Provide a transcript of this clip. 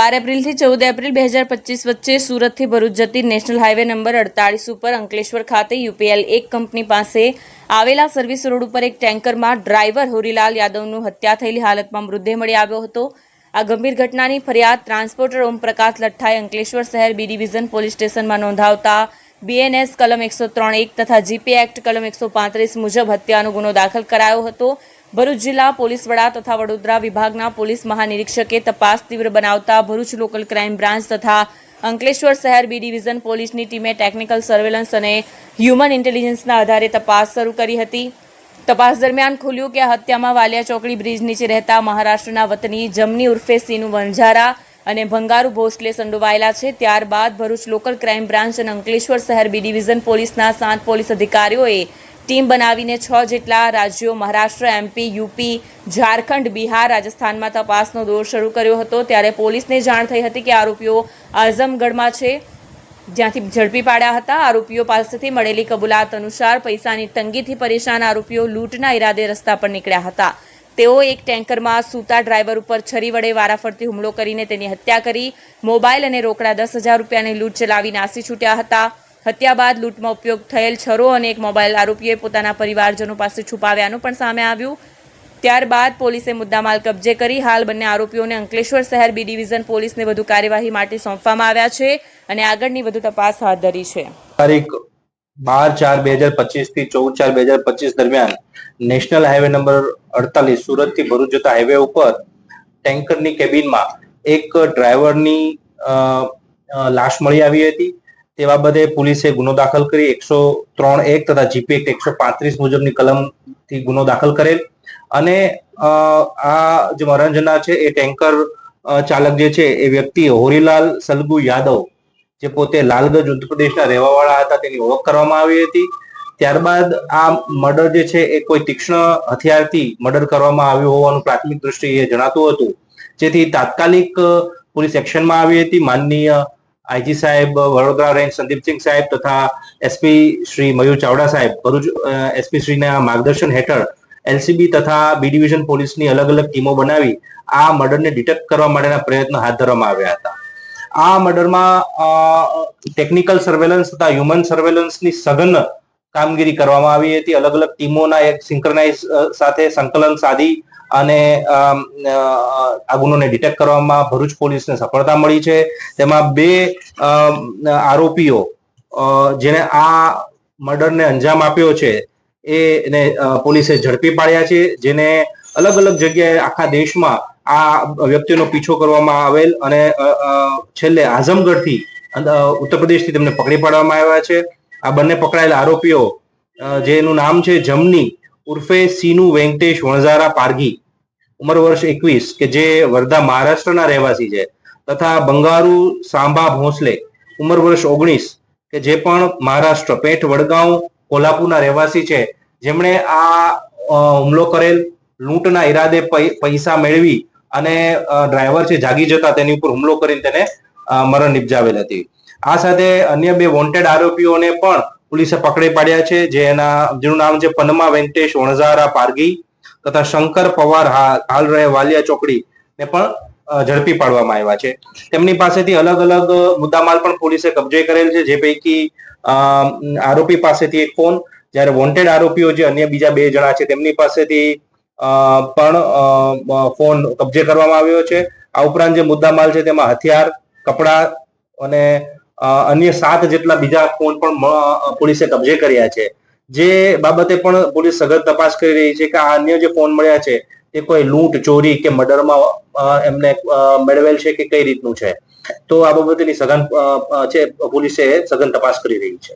બાર એપ્રિલથી ચૌદ એપ્રિલ બે હજાર પચીસ વચ્ચે સુરતથી ભરૂચ જતી નેશનલ હાઈવે નંબર અડતાળીસ ઉપર અંકલેશ્વર ખાતે યુપીએલ એક કંપની પાસે આવેલા સર્વિસ રોડ ઉપર એક ટેન્કરમાં ડ્રાઈવર હોરીલાલ યાદવનું હત્યા થયેલી હાલતમાં મૃતદેહ મળી આવ્યો હતો. આ ગંભીર ઘટનાની ફરિયાદ ટ્રાન્સપોર્ટર ઓમપ્રકાશ લઠ્ઠાએ અંકલેશ્વર શહેર બી ડિવિઝન પોલીસ સ્ટેશનમાં નોંધાવતા બીએનએસ કલમ એકસો ત્રણ એક તથા જીપી એક્ટ કલમ એકસો પાંત્રીસ મુજબ હત્યાનો ગુનો દાખલ કરાયો હતો. ભરૂચ જિલ્લા પોલીસ વડા તથા વડોદરા વિભાગના પોલીસ મહાનિરીક્ષકે તપાસ તીવ્ર બનાવતા ભરૂચ લોકલ ક્રાઇમ બ્રાન્ચ તથા અંકલેશ્વર શહેર બી ડિવિઝન પોલીસની ટીમે ટેકનિકલ સર્વેલન્સ અને હ્યુમન ઇન્ટેલિજન્સના આધારે તપાસ શરૂ કરી હતી. તપાસ દરમિયાન ખુલ્યું કે હત્યામાં વાલિયા ચોકડી બ્રિજ નીચે રહેતા મહારાષ્ટ્રના વતની જમની ઉર્ફે સીનું વંજારા અને ભંગારુ ભોસલે સંડોવાયેલા છે. ત્યારબાદ ભરૂચ લોકલ ક્રાઇમ બ્રાન્ચ અને અંકલેશ્વર શહેર બી ડિવિઝન પોલીસના સાત પોલીસ અધિકારીઓએ ટીમ બનાવીને છ જેટલા રાજ્યો, મહારાષ્ટ્ર એમપી યુપી ઝારખંડ, બિહાર, રાજસ્થાનમાં તપાસનો દોર શરૂ કર્યો હતો. ત્યારે પોલીસને જાણ થઈ હતી કે આરોપીઓ આઝમગઢમાં છે. જ્યાંથી ઝડપી પાડ્યા હતા. આરોપીઓ પાસેથી મળેલી કબૂલાત અનુસાર પૈસાની તંગીથી પરેશાન આરોપીઓ લૂંટના ઈરાદે રસ્તા પર નીકળ્યા હતા. તેઓ એક ટેન્કરમાં સૂતા ડ્રાઈવર ઉપર છરી વડે વારાફરતી હુમલો કરીને તેની હત્યા કરી, મોબાઈલ અને રોકડા દસ હજાર રૂપિયાની લૂંટ ચલાવી નાસી છૂટ્યા હતા. હત્યા બાદ લૂંટમાં ઉપયોગ થયેલ છરો અને એક મોબાઈલ આરોપીએ પોતાના પરિવારજનો પાસે છુપાવ્યાનું પણ સામે આવ્યું. ત્યારબાદ પોલીસે મુદ્દામાલ કબજે કરી હાલ બંને આરોપીઓને અંકલેશ્વર શહેર બી ડિવિઝન પોલીસને વધુ કાર્યવાહી માટે સોંપવામાં આવ્યા છે અને આગળની વધુ તપાસ હાથ ધરી છે. તારીખ બાર ચાર બે હજાર પચીસથી ચૌદ ચાર બે હજાર પચીસ દરમિયાન નેશનલ હાઈવે નંબર અડતાલીસ સુરતથી ભરૂચ જતા હાઈવે ઉપર ટેન્કરની કેબિનમાં એક ડ્રાઈવરની લાશ મળી આવી હતી. તે બાબતે પોલીસે ગુનો દાખલ કરી એકસો ત્રણ એક તથા જીપી એક્ટ એકસો પાંત્રીસ મુજબની કલમથી ગુનો દાખલ કરેલ. અને આ જે મરણજના છે એ ટેન્કર ચાલક જે છે એ વ્યક્તિ હોરીલાલ સલગુ યાદવ, જે પોતે લાલગંજ ઉત્તરપ્રદેશના રહેવાવાળા હતા, તેની ઓળખ કરવામાં આવી હતી. ત્યારબાદ આ મર્ડર જે છે એ કોઈ તીક્ષ્ણ હથિયારથી મર્ડર કરવામાં આવ્યું હોવાનું પ્રાથમિક દ્રષ્ટિએ જણાતું હતું. જેથી તાત્કાલિક પોલીસ એક્શનમાં આવી હતી. માનનીય આઈજી સાહેબ, વડોદરા રેન્જ સંદીપસિંહ સાહેબ તથા એસપી શ્રી મયુર ચાવડા સાહેબ. ભરૂચ એસપી શ્રીના માર્ગદર્શન હેઠળ એલસીબી તથા બી ડિવિઝન પોલીસની અલગ અલગ ટીમો બનાવી આ મર્ડરને ડિટેક્ટ કરવા માટેના પ્રયત્નો હાથ ધરવામાં આવ્યા હતા. આ મર્ડરમાં ટેકનિકલ સર્વેલન્સ તથા હ્યુમન સર્વેલન્સની સઘન કામગીરી કરવામાં આવી હતી. અલગ અલગ ટીમોના એક સિંક્રનાઇઝ સાથે સંકલન સાધી અને આ ગુનોને ડિટેક્ટ કરવામાં ભરૂચ પોલીસને સફળતા મળી છે. તેમાં બે આરોપીઓ જેને આ મર્ડરને અંજામ આપ્યો છે એને પોલીસે ઝડપી પાડ્યા છે, જેને અલગ અલગ જગ્યાએ આખા દેશમાં આ વ્યક્તિનો પીછો કરવામાં આવેલ અને છેલ્લે આઝમગઢથી ઉત્તર પ્રદેશથી તેમને પકડી પાડવામાં આવ્યા છે. આ બંને પકડાયેલા આરોપીઓ જેનું નામ છે જમની ઉર્ફે સીનુ વેંકટેશ વણઝારા પારઘી. ઉંમર વર્ષ એકવીસ, કે જે વર્ધા મહારાષ્ટ્રના રહેવાસી છે, તથા બંગારુ સાંભા ભોંસલે. ઉંમર વર્ષ ઓગણીસ, કે જે પણ મહારાષ્ટ્ર પેઠ વડગાંવ, કોલ્હાપુરના રહેવાસી છે, જેમણે આ હુમલો કરેલ, લૂંટના ઈરાદે પૈસા મેળવી અને ડ્રાઈવર છે, જાગી જતા તેની ઉપર હુમલો કરીને તેને મરણ નિપજાવેલ હતી. આ સાથે અન્ય બે વોન્ટેડ આરોપીઓને પણ પોલીસે પકડી પાડ્યા છે જેના જેનું નામ છે પન્મા વેંકટેશ વણઝારા પારગી તથા શંકર પવાર હાલ રહે વાલિયા ચોકડી ને પણ ઝડપી પાડવામાં આવ્યા છે. તેમની પાસેથી અલગ અલગ મુદ્દામાલ પણ પોલીસે કબજે કરેલ છે, જે પૈકી આરોપી પાસેથી એક ફોન, જ્યારે વોન્ટેડ આરોપીઓ જે અન્ય બીજા બે જણા છે, તેમની પાસેથી પણ ફોન કબજે કરવામાં આવ્યો છે. આ ઉપરાંત જે મુદ્દામાલ છે, તેમાં હથિયાર, કપડા અને અન્ય સાત જેટલા બીજા ફોન પણ પોલીસે કબજે કર્યા છે. જે બાબતે પણ પોલીસ સઘન તપાસ કરી રહી છે કે આ અન્ય જે ફોન મળ્યા છે તે કોઈ લૂંટ, ચોરી કે મર્ડરમાં એમને મેળવેલ છે કે કઈ રીતનું છે? તો આ બાબતેની સઘન છે, પોલીસે સઘન તપાસ કરી રહી છે.